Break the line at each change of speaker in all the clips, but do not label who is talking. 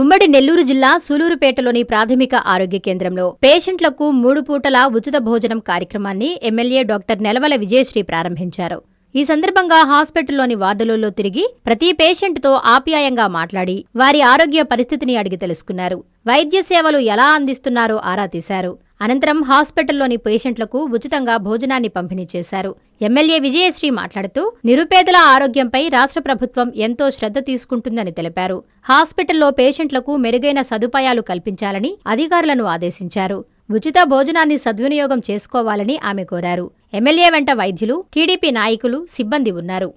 ఉమ్మడి నెల్లూరు జిల్లా సూలూరుపేటలోని ప్రాథమిక ఆరోగ్య కేంద్రంలో పేషెంట్లకు మూడు పూటల ఉచిత భోజనం కార్యక్రమాన్ని ఎమ్మెల్యే డాక్టర్ నెలవల విజయశ్రీ ప్రారంభించారు. ఈ సందర్భంగా హాస్పిటల్లోని వార్డులలో తిరిగి ప్రతి పేషెంట్తో ఆప్యాయంగా మాట్లాడి వారి ఆరోగ్య పరిస్థితిని అడిగి తెలుసుకున్నారు. వైద్య సేవలు ఎలా అందిస్తున్నారో ఆరా తీశారు. అనంతరం హాస్పిటల్లోని పేషెంట్లకు ఉచితంగా భోజనాన్ని పంపిణీ చేశారు. ఎమ్మెల్యే విజయశ్రీ మాట్లాడుతూ నిరుపేదల ఆరోగ్యంపై రాష్ట్ర ప్రభుత్వం ఎంతో శ్రద్ధ తీసుకుంటుందని తెలిపారు. హాస్పిటల్లో పేషెంట్లకు మెరుగైన సదుపాయాలు కల్పించాలని అధికారులను ఆదేశించారు. ఉచిత భోజనాన్ని సద్వినియోగం చేసుకోవాలని ఆమె కోరారు. ఎమ్మెల్యే వెంట వైద్యులు టీడీపీ నాయకులు సిబ్బంది ఉన్నారు.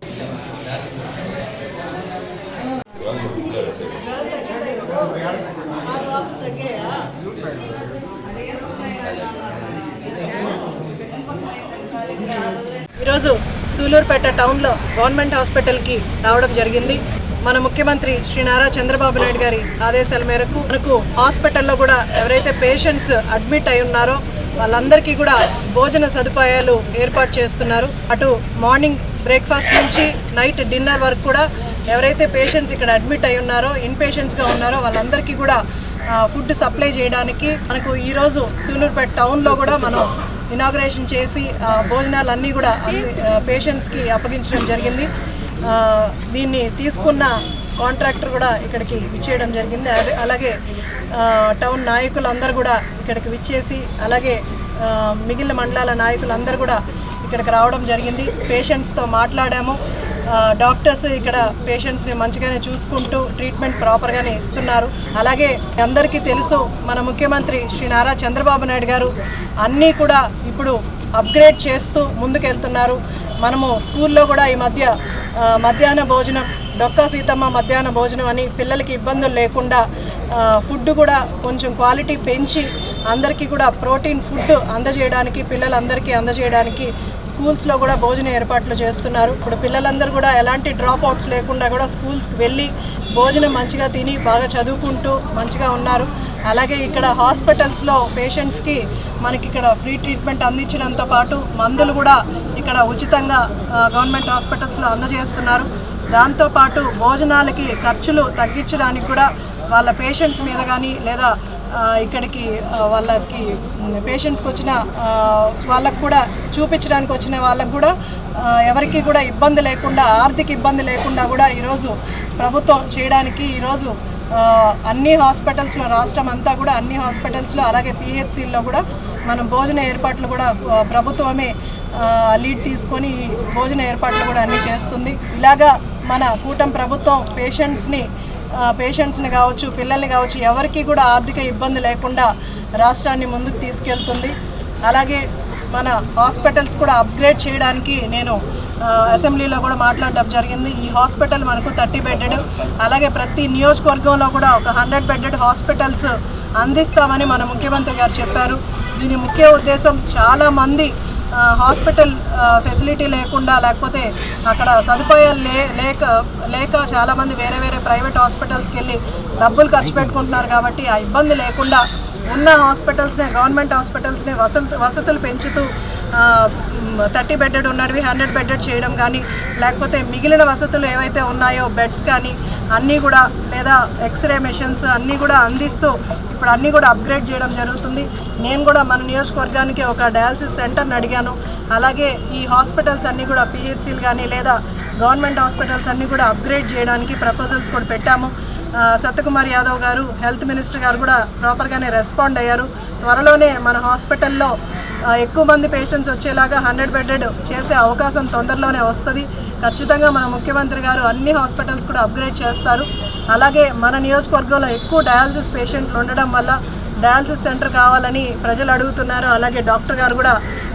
ఈరోజు సూలూరుపేట టౌన్లో గవర్నమెంట్ హాస్పిటల్కి రావడం జరిగింది. మన ముఖ్యమంత్రి శ్రీ నారా చంద్రబాబు నాయుడు గారి ఆదేశాల మేరకు మనకు హాస్పిటల్లో కూడా ఎవరైతే పేషెంట్స్ అడ్మిట్ అయి ఉన్నారో వాళ్ళందరికీ కూడా భోజన సదుపాయాలు ఏర్పాటు చేస్తున్నారు. అటు మార్నింగ్ బ్రేక్ఫాస్ట్ నుంచి నైట్ డిన్నర్ వరకు కూడా ఎవరైతే పేషెంట్స్ ఇక్కడ అడ్మిట్ అయి ఉన్నారో ఇన్ పేషెంట్స్గా ఉన్నారో వాళ్ళందరికీ కూడా ఫుడ్ సప్లై చేయడానికి మనకు ఈరోజు సూలూరుపేట టౌన్లో కూడా మనం ఇనాగ్రేషన్ చేసి ఆ, భోజనాలన్నీ కూడా పేషెంట్స్కి అప్పగించడం జరిగింది. దీన్ని తీసుకున్న కాంట్రాక్టర్ కూడా ఇక్కడికి విచ్చేయడం జరిగింది. అదే- అలాగే టౌన్ నాయకులందరూ కూడా ఇక్కడికి విచ్చేసి అలాగే మిగిలిన మండలాల నాయకులందరూ కూడా ఇక్కడికి రావడం జరిగింది. పేషెంట్స్తో మాట్లాడాము. డాక్టర్స్ ఇక్కడ పేషెంట్స్ని మంచిగానే చూసుకుంటూ ట్రీట్మెంట్ ప్రాపర్గానే ఇస్తున్నారు. అలాగే అందరికీ తెలుసు మన ముఖ్యమంత్రి శ్రీ నారా చంద్రబాబు నాయుడు గారు అన్నీ కూడా ఇప్పుడు అప్గ్రేడ్ చేస్తూ ముందుకెళ్తున్నారు. మనము స్కూల్లో కూడా ఈ మధ్య మధ్యాహ్న భోజనం డొక్కా సీతమ్మ మధ్యాహ్న భోజనం అని పిల్లలకి ఇబ్బందులు లేకుండా ఫుడ్ కూడా కొంచెం క్వాలిటీ పెంచి అందరికీ కూడా ప్రోటీన్ ఫుడ్ అందజేయడానికి పిల్లలందరికీ అందజేయడానికి స్కూల్స్లో కూడా భోజన ఏర్పాట్లు చేస్తున్నారు. ఇప్పుడు పిల్లలందరూ కూడా ఎలాంటి డ్రాప్ అవుట్స్ లేకుండా కూడా స్కూల్స్కి వెళ్ళి భోజనం మంచిగా తిని బాగా చదువుకుంటూ మంచిగా ఉన్నారు. అలాగే ఇక్కడ హాస్పిటల్స్లో పేషెంట్స్కి మనకి ఇక్కడ ఫ్రీ ట్రీట్మెంట్ అందించడంతో పాటు మందులు కూడా ఇక్కడ ఉచితంగా గవర్నమెంట్ హాస్పిటల్స్లో అందజేస్తున్నారు. దాంతోపాటు భోజనాలకి ఖర్చులు తగ్గించడానికి కూడా వాళ్ళ పేషెంట్స్ మీద కానీ లేదా ఇక్కడికి వాళ్ళకి పేషెంట్స్కి వచ్చిన వాళ్ళకు కూడా చూపించడానికి వచ్చిన వాళ్ళకు కూడా ఎవరికి కూడా ఇబ్బంది లేకుండా ఆర్థిక ఇబ్బంది లేకుండా కూడా ఈరోజు ప్రభుత్వం చేయడానికి ఈరోజు అన్ని హాస్పిటల్స్లో రాష్ట్రం అంతా కూడా అన్ని హాస్పిటల్స్లో అలాగే పిహెచ్సిల్లో కూడా మనం భోజన ఏర్పాట్లు కూడా ప్రభుత్వమే లీడ్ తీసుకొని భోజన ఏర్పాట్లు కూడా అన్నీ చేస్తుంది. ఇలాగా మన కూటమి ప్రభుత్వం పేషెంట్స్ని పేషెంట్స్ని కావచ్చు పిల్లల్ని కావచ్చు ఎవరికి కూడా ఆర్థిక ఇబ్బంది లేకుండా రాష్ట్రాన్ని ముందుకు తీసుకెళ్తుంది. అలాగే మన హాస్పిటల్స్ కూడా అప్గ్రేడ్ చేయడానికి నేను అసెంబ్లీలో కూడా మాట్లాడడం జరిగింది. ఈ హాస్పిటల్ మనకు థర్టీ బెడ్డెడ్ అలాగే ప్రతి నియోజకవర్గంలో కూడా ఒక హండ్రెడ్ బెడ్డెడ్ హాస్పిటల్స్ అందిస్తామని మన ముఖ్యమంత్రి గారు చెప్పారు. దీని ముఖ్య ఉద్దేశం చాలామంది హాస్పిటల్ ఫెసిలిటీ లేకుండా లేకపోతే అక్కడ సదుపాయాలు లే లేక లేక చాలామంది వేరే వేరే ప్రైవేట్ హాస్పిటల్స్కి వెళ్ళి డబ్బులు ఖర్చు పెట్టుకుంటున్నారు కాబట్టి ఆ ఇబ్బంది లేకుండా ఉన్న హాస్పిటల్స్నే గవర్నమెంట్ హాస్పిటల్స్నే వసతులు వసతులు పెంచుతూ థర్టీ బెడెడ్ ఉన్నవి హండ్రెడ్ బెడ్డెడ్ చేయడం కానీ లేకపోతే మిగిలిన వసతులు ఏవైతే ఉన్నాయో బెడ్స్ కానీ అన్నీ కూడా లేదా ఎక్స్రే మెషిన్స్ అన్నీ కూడా అందిస్తూ ఇప్పుడు అన్నీ కూడా అప్గ్రేడ్ చేయడం జరుగుతుంది. నేను కూడా మన నియోజకవర్గానికి ఒక డయాలసిస్ సెంటర్ని అడిగాను. అలాగే ఈ హాస్పిటల్స్ అన్నీ కూడా పిహెచ్సిలు కానీ లేదా గవర్నమెంట్ హాస్పిటల్స్ అన్నీ కూడా అప్గ్రేడ్ చేయడానికి ప్రపోజల్స్ కూడా పెట్టాము. సత్యకుమార్ యాదవ్ గారు హెల్త్ మినిస్టర్ గారు కూడా ప్రాపర్గానే రెస్పాండ్ అయ్యారు. త్వరలోనే మన హాస్పిటల్లో ఎక్కువ మంది పేషెంట్స్ వచ్చేలాగా హండ్రెడ్ బెడెడ్ చేసే అవకాశం తొందరలోనే వస్తుంది. ఖచ్చితంగా మన ముఖ్యమంత్రి గారు అన్ని హాస్పిటల్స్ కూడా అప్గ్రేడ్ చేస్తారు. అలాగే మన నియోజకవర్గంలో ఎక్కువ డయాలసిస్ పేషెంట్లు ఉండడం వల్ల డయాలసిస్ సెంటర్ కావాలని ప్రజలు అడుగుతున్నారు. అలాగే డాక్టర్ గారు కూడా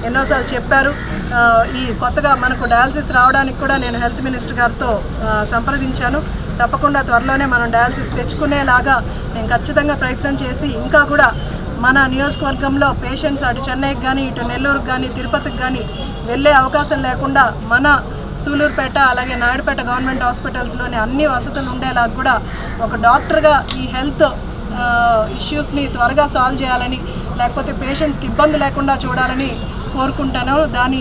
ఎన్నోసార్లు చెప్పారు. ఈ కొత్తగా మనకు డయాలసిస్ రావడానికి కూడా నేను హెల్త్ మినిస్టర్ గారితో సంప్రదించాను. తప్పకుండా త్వరలోనే మనం డయాలసిస్ తెచ్చుకునేలాగా నేను ఖచ్చితంగా ప్రయత్నం చేసి ఇంకా కూడా మన నియోజకవర్గంలో పేషెంట్స్ అటు చెన్నైకి కానీ ఇటు నెల్లూరుకి కానీ తిరుపతికి కానీ వెళ్ళే అవకాశం లేకుండా మన సూలూరుపేట అలాగే నాయుడుపేట గవర్నమెంట్ హాస్పిటల్స్లోని అన్ని వసతులు ఉండేలాగా కూడా ఒక డాక్టర్గా ఈ హెల్త్ ఇష్యూస్ని త్వరగా సాల్వ్ చేయాలని లేకపోతే పేషెంట్స్కి ఇబ్బంది లేకుండా చూడాలని కోరుకుంటానో దాని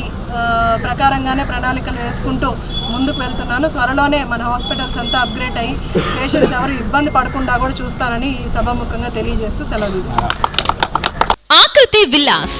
ప్రకారంగానే ప్రణాళికలు వేసుకుంటూ ముందుకు వెళ్తున్నాను. త్వరలోనే మన హాస్పిటల్స్ అంతా అప్గ్రేడ్ అయ్యి పేషెంట్స్ ఎవరు ఇబ్బంది పడకుండా కూడా చూస్తానని ఈ సభాముఖంగా తెలియజేస్తూ సెలవు తీసుకుంటాను
ఆకృతి విలాస్